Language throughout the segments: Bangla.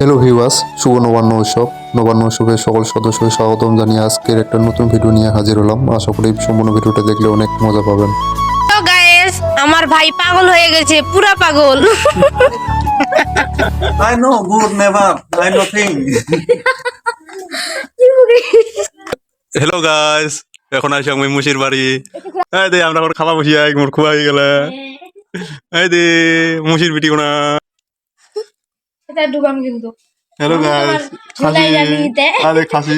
হ্যালো ভিউয়ার্স শুভ নবান্ন উৎসব নবান্ন উৎসবের সকল সদস্যকে স্বাগতম জানিয়ে আজকের একটা নতুন ভিডিও নিয়ে হাজির হলাম। আশা করি সম্পূর্ণ ভিডিওটা দেখলে অনেক মজা পাবেন। তো গায়েস আমার ভাই পাগল হয়ে গেছে পুরা পাগল। Know good never. I nothing. Hello guys এখন আসি আমি মুশির বাড়ি। এই দে আমরা এখন খাওয়া বসি আই মোর খুয়া হয়ে গেলে। এই দে মুশির বিটি কোনা ঢুকাম কিন্তু। হ্যালো গাইস খাসি। আরে খাসি।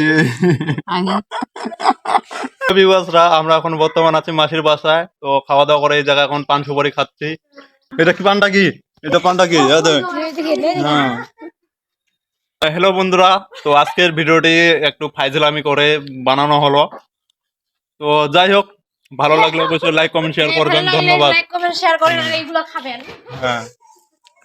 ভিউয়ার্সরা আমরা এখন বর্তমান আছি মাসির বাসায়। তো খাওয়া দাওয়া করে এই জায়গায় এখন পান সুপারি খাচ্ছি। এটা কি পানটা কি? এটা পানটা কি? হ্যাঁ। হ্যালো বন্ধুরা তো আজকের ভিডিওটি একটু ফাইজলামি করে বানানো হলো। তো যাই হোক ভালো লাগলে অবশ্যই লাইক কমেন্ট শেয়ার করবেন। ধন্যবাদ। লাইক কমেন্ট শেয়ার করেন এইগুলো খাবেন। হ্যাঁ এখন কেন এখন কেন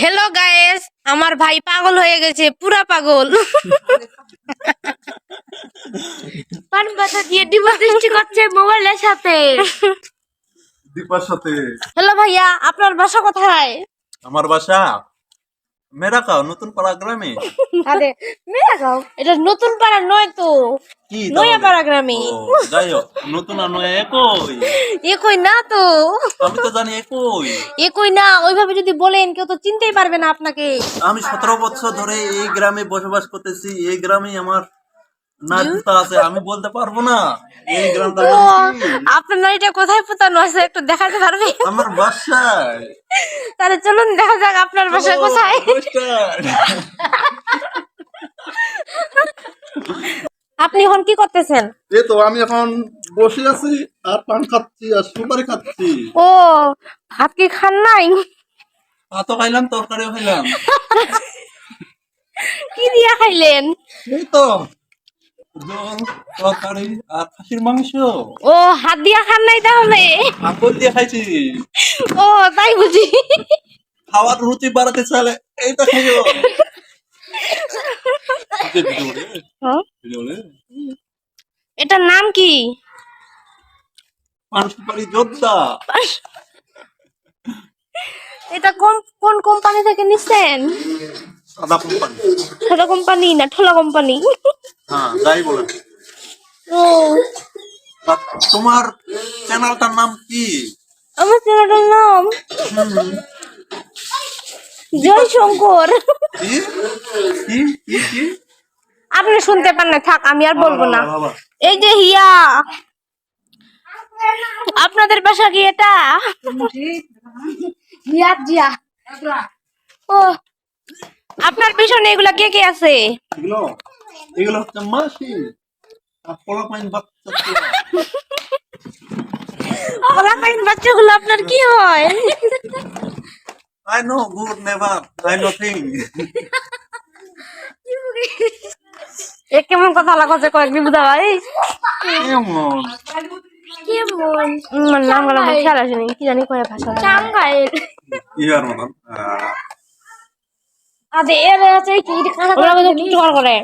হ্যালো গায়েস আমার ভাই পাগল হয়ে গেছে পুরা পাগল। পান পাতা দিয়ে ডিমা দৃষ্টি করছে মোবাইলের সাথে। দীপার সাথে। হ্যালো ভাইয়া আপনার বাসা কোথায়? আমার বাসা মেরাকাও নতুন পাড়া গ্রামে? আরে মেরাকাও এটা নতুন পাড়া নয় তো। কি নয়া পাড়া গ্রামে। যাই হোক নতুন আর নয় একই। একই না তো। আমি তো জানি একই। একই না ওইভাবে যদি বলেন কেউ তো চিনতেই পারবে না আপনাকে। আমি সতেরো বছর ধরে এই গ্রামে বসবাস করতেছি এই গ্রামেই আমার নাচটা আছে আমি বলতে পারব না। এই গ্রামটা ও নাম কি? আপনার নারীটা কোথায় পোতানো আছে? একটু দেখাতে পারবে? আমার বাসায়। তাহলে চলুন দেখা যাক আপনার বাসা কোথায়। আপনি এখন কি করতেছেন? এই তো আমি এখন বসে আছি আর পান খাচ্ছি আর সুপারি খাচ্ছি। ও ভাত কি খান নাই? ভাতও খাইলাম তরকারিও খাইলাম। কি দিয়া খাইলেন? এই তো জল তরকারি আর খাসির মাংস। ও হাত দিয়া খান নাই তাহলে? আঙ্গুল দিয়ে খাইছি। ও তাই বুঝি। খাওয়ার রুচি বাড়াতে চাইলে এইটা খাইও। হ্যাঁ? এটার নাম কি? যোদ্ধা এটা কোন কোন কোম্পানি থেকে নিচ্ছেন সাদা কোম্পানি ছোট কোম্পানি না ঠোলা কোম্পানি হ্যাঁ যাই বলে ও। তোমার চ্যানেলটার নাম কি? আমার ছেলেটার নাম? জয় শঙ্কর কি? কি? কি? কি? আপনি শুনতে পান না থাক আমি আর বলব না। এই যে হিয়া আপনাদের বাসা কি এটা? হিয়া জিয়া। ও। আপনার পিছনে এগুলা কে কে আছে? এগুলো এগুলো হচ্ছে মাসি আর পোলা বাচ্চা পোলাপাইন বাচ্চাগুলো আপনার কি হয়? I know good never I nothing এ কেমন কথা লাগাচ্ছে কয়েকদিন বুঝা ভাই? কেমন? কেমন? নাম গলা খেয়াল আসেনি কি জানি কয়ে ভাষা। টাঙ্গাইল ইয়ার মতন আহ, আদে এর আছে কি খানা বলে কি করে করে?